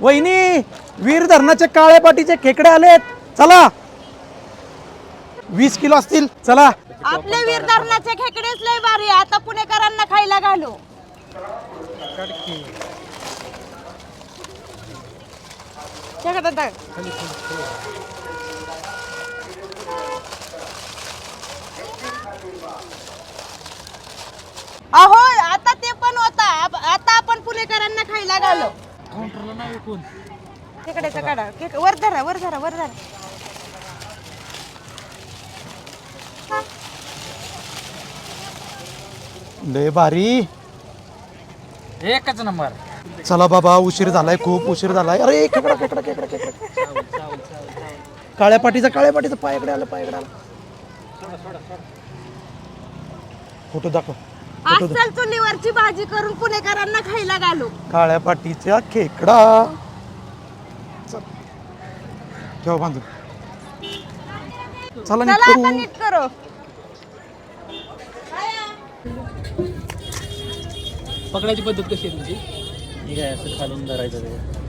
वहिनी वीर धरणाचे काळे पाटीचे खेकडे आलेत. चला. वीस किलो असतील. चला. आपले वीर धरणाचे खेकडेच लय भारी आता पुणेकरांना खायला घालू. खेकडे अहो आता ते पण होता. आता आपण पुणेकरांना खायला घालू. खेकड्याचा काढा. खेक- वर धरा वर धरा वर धरा. लय भारी. एकच नंबर. चला बाबा उशीर झालाय खूप उशीर झालाय. अरे खेकडा खेकडा खेकडा खेकडा. काळ्या पाटीचा काळ्या पाटीचा पायाकडे आलं पायाकडे आलं. फोटो दाखव. अस्सल चुलीवरची भाजी करून पुणेकरांना खायला घालू. काळ्या पाटीचा खेकडा. चल. ठेवा बांधून. चला नीट चला आता करू. नीट करू. पकडायची पद्धत कशी आहे तुमची? ठीक आहे असं खालून धरायचं ते.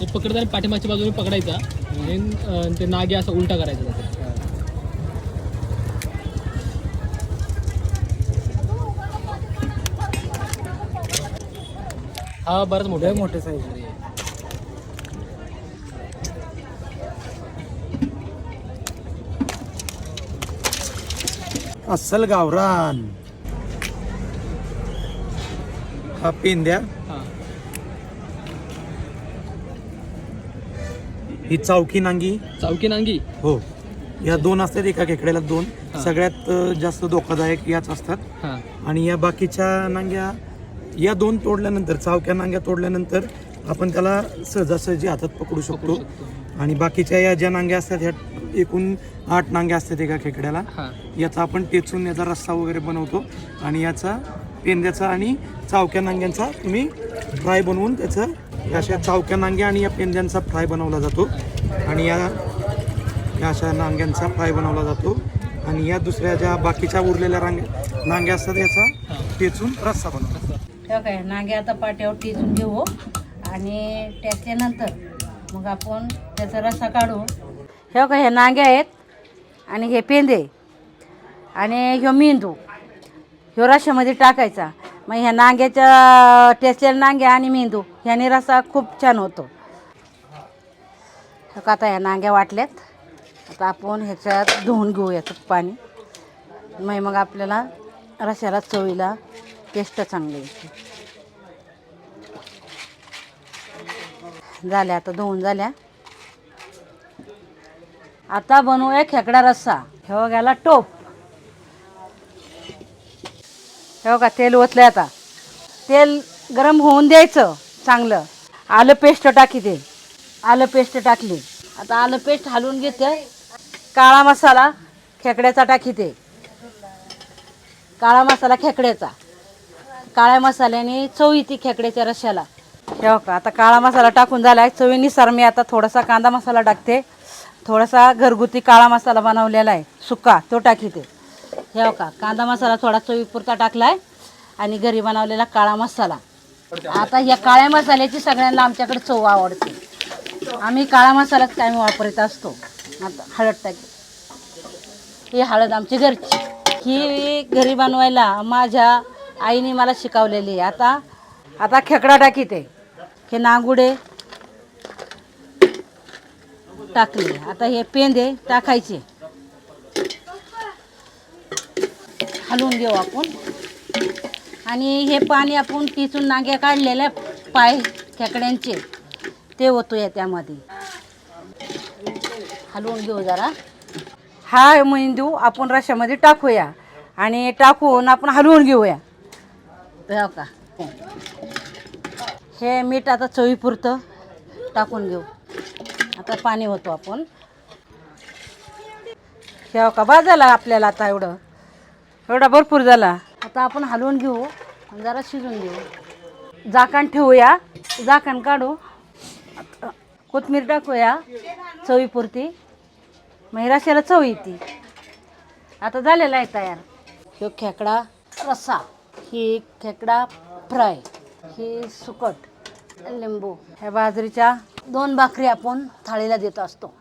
ते पकडताना पाठीमागच्या बाजूने पकडायचा. आणि ते नागे असा उलटा करायचा त्याचा. हा बराच मोठा मोठे साईज अस्सल गावरान. हा पेंद्या. हा. ही चावकी नांगी. चावकी नांगी. हो. या दोन असतात एका खेकड्याला दोन. सगळ्यात अ, जास्त धोकादायक याच असतात. हा. आणि या बाकीच्या नांग्या या दोन तोडल्यानंतर चावक्या नांग्या तोडल्यानंतर आपण त्याला सहजासहजी हातात पकडू शकतो. आणि बाकीच्या या ज्या नांग्या असतात ह्या एकूण आठ नांग्या असतात एका खेकड्याला. हा. याचा आपण टेचून याचा रस्सा वगैरे बनवतो. आणि याचा पेंद्याचा आणि चावक्या नांग्यांचा तुम्ही फ्राय बनवून त्याचं या अशा चावक्या नांग्या आणि या पेंद्यांचा फ्राय बनवला जातो. आणि या या अशा नांग्यांचा फ्राय बनवला जातो. आणि या दुसऱ्या ज्या बाकीच्या उरलेल्या रांग नांग्या असतात याचा टेचून रस्सा बनवतो. ठेव काय नांगे आता पाट्यावर टेचून घेऊ. आणि टेचल्यानंतर मग आपण त्याचा रस्सा काढू. हे का हे नांगे आहेत. आणि हे पेंदे. आणि ह्यो मेंदू. ह्यो रश्यामध्ये टाकायचा. मग ह्या नांग्याच्या टेचलेल्या नांग्या आणि मेंदू ह्याने रस्सा खूप छान होतो. हे का आता ह्या नांग्या वाटल्यात. आता आपण ह्याच्यात धुवून घेऊयात पाणी. मग मग आपल्याला रश्याला चवीला टेस्ट चांगली येते. झाल्या आता धुवून झाल्या. आता बनवूया खेकडा रस्सा. हे गेला टोप. हे का तेल ओतलं आता. तेल गरम होऊन द्यायचं चांगलं. आलं पेस्ट टाकी ते. आलं पेस्ट टाकली. आता आलं पेस्ट हलवून घेते. काळा मसाला खेकड्याचा टाकी ते. काळा मसाला खेकड्याचा. काळ्या मसाल्याने चव येते खेकड्याच्या रश्याला. हे का आता काळा मसाला टाकून झाला आहे चवीनुसार मी आता थोडासा कांदा मसाला टाकते. थोडासा घरगुती काळा मसाला बनवलेला आहे. सुका तो टाकीते हे हो का? कांदा मसाला थोडा चवीपुरता टाकलाय आणि घरी बनवलेला काळा मसाला. आता या काळ्या मसाल्याची सगळ्यांना आमच्याकडे चव आवडते. आम्ही काळा मसालाच काय वापरत असतो. आता हळद टाकी. ही हळद आमची घरची. ही घरी बनवायला माझ्या आईने मला शिकवलेली आहे. आता आता खेकडा टाकीते हे नांगुडे टाकले आता हे पेंदे टाकायचे. हलवून घेऊ आपण. आणि हे पाणी आपण तिथून नांग्या काढलेल्या पाय खेकड्यांचे ते होतो या त्यामध्ये. हलवून घेऊ जरा. हा मेंदू आपण रश्यामध्ये टाकूया आणि टाकून आपण हलवून घेऊया. हो का? हे मीठ आता चवीपुरतं टाकून घेऊ. आता पाणी होतो आपण. हे हो का? बा आपल्याला आता एवढं. एवढा भरपूर झाला. आता आपण हलवून घेऊ आणि जरा शिजून घेऊ. झाकण ठेवूया. झाकण काढू. आता कोथमीर टाकूया चवीपुरती. मग रश्याला चव येते. आता झालेला आहे तयार. ह्यो खेकडा रस्सा ही खेकडा फ्राय ही सुकट लिंबू. ह्या बाजरीच्या दोन भाकरी आपण थाळीला देत असतो.